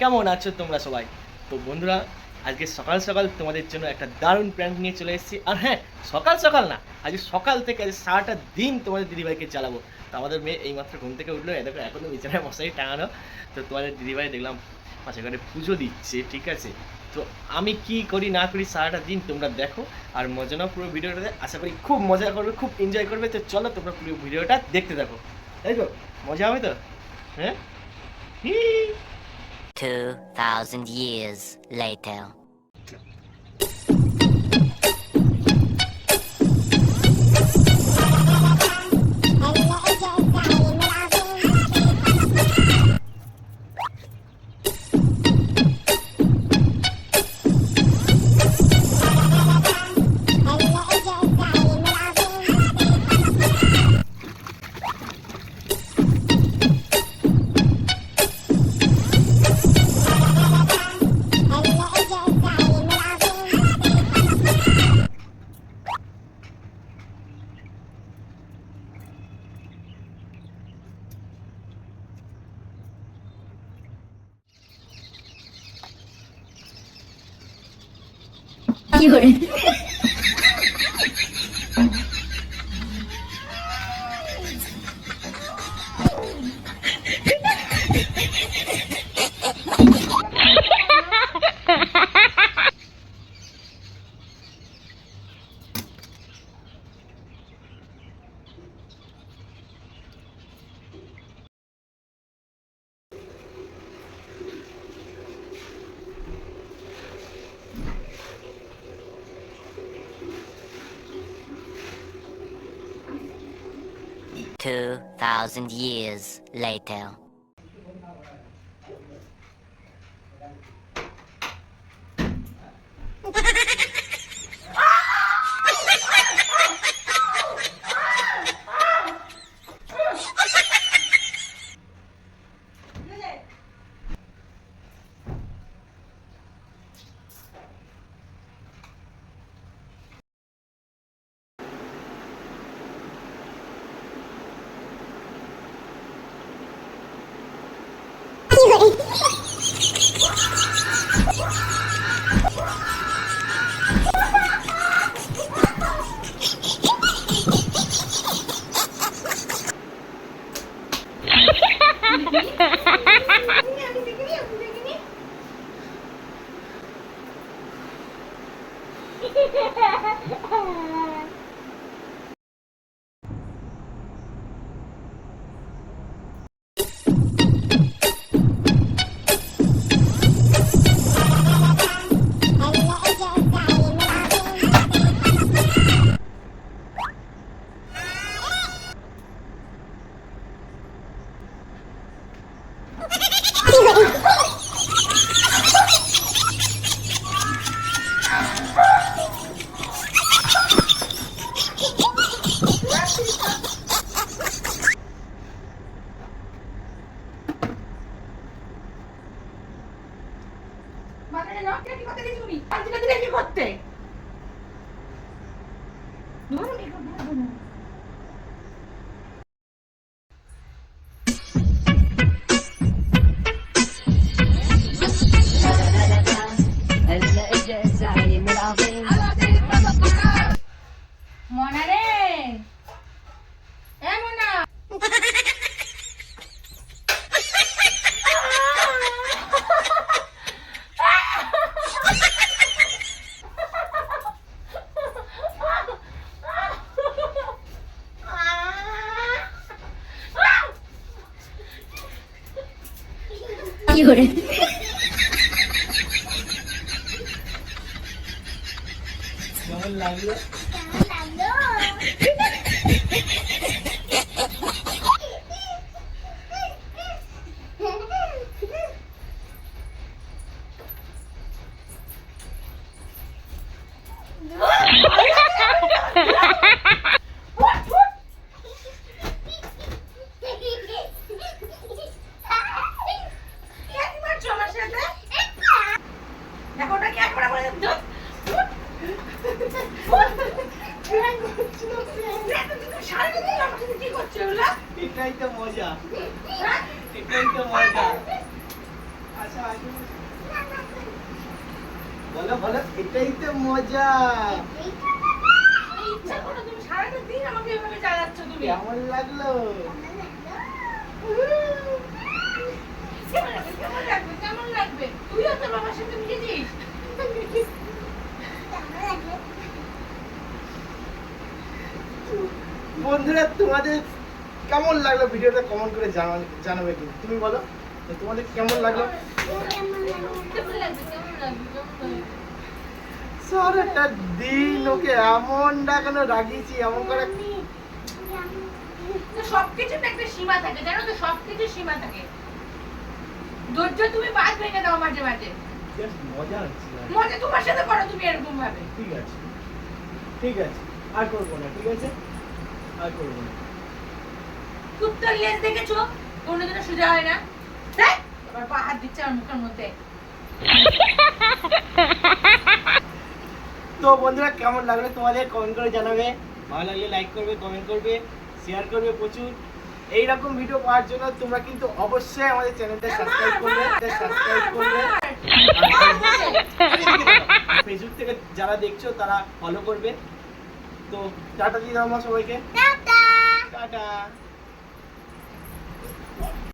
কেমন আছো তোমরা সবাই? তো বন্ধুরা, আজকে সকাল সকাল তোমাদের জন্য একটা দারুণ প্র্যাঙ্ক নিয়ে চলে এসেছি। আর হ্যাঁ সকাল সকাল না আজকে সকাল থেকে আজ সারাটা দিন তোমাদের দিদিভাইকে চালাবো তো আমাদের মেয়ে এইমাত্র ঘুম থেকে উঠল দেখো এখনও বিছানায় মশারি টাঙানো। তো তোমাদের দিদিভাই দেখলাম, পাশে ঘরে পুজো দিচ্ছে, ঠিক আছে? তো আমি কি করি, না করি সারাটা দিন তোমরা দেখো। আর মজা নাও পুরো ভিডিওটাতে। আশা করি খুব মজা করবে, খুব এনজয় করবে। তো চলো তোমরা পুরো ভিডিওটা দেখতে থাকো। তাই তো? মজা হবে তো? হ্যাঁ? 2,000 years later. 一个人2,000 years later. yeah. কেমন লাগল কি মারছো আমার সাথে দেখো ওটা কি একবার করে ধর সারাদিন আমার সাথে কি করছ ওগুলা এটাই তো মজা? এটাই তো মজা। বসো। বলো। বলো এটাই তো মজা। কেমন লাগল? কেমন লাগবে কেমন লাগবে তুইও তোর বাবার সাথে বন্ধুরা তোমাদের কেমন লাগল ভিডিওটা? কমেন্ট করে জানাবে জানাবে কিন্তু। তুমি বলো তো তোমাদের কেমন লাগল? সারাটা দিন ওকে এমন ডাকানো রাগিয়েছি এমন করে তো সবকিছুতে একটা সীমা থাকে জানো তো সবকিছু সীমা থাকে। ধৈর্য তুমি বাদ ভেঙে দাও মাঝে মাঝে। মজা। মজা তোমার সাথে করো তুমি এরকম ভাবে। ঠিক আছে। ঠিক আছে। আর করব না ঠিক আছে? আর করব না। কুত্তার লেজ দেখেছ? কোনোদিনও সোজা হয় না। দেখ আবার পা হাত দিচ্ছে আমার মুখের মধ্যে। তো বন্ধুরা কেমন লাগল তোমাদের? কমেন্ট করে জানাবে। ভালো লাগলে লাইক করবে কমেন্ট করবে শেয়ার করবে প্রচুর। এই রকম ভিডিও পাওয়ার জন্য তোমরা কিন্তু অবশ্যই আমাদের চ্যানেলটা সাবস্ক্রাইব করবে সাবস্ক্রাইব করবে। ফেসবুক থেকে যারা দেখছ তারা ফলো করবে। তো টাটা দিয়ে দাও আমার সবাইকে। টাটা।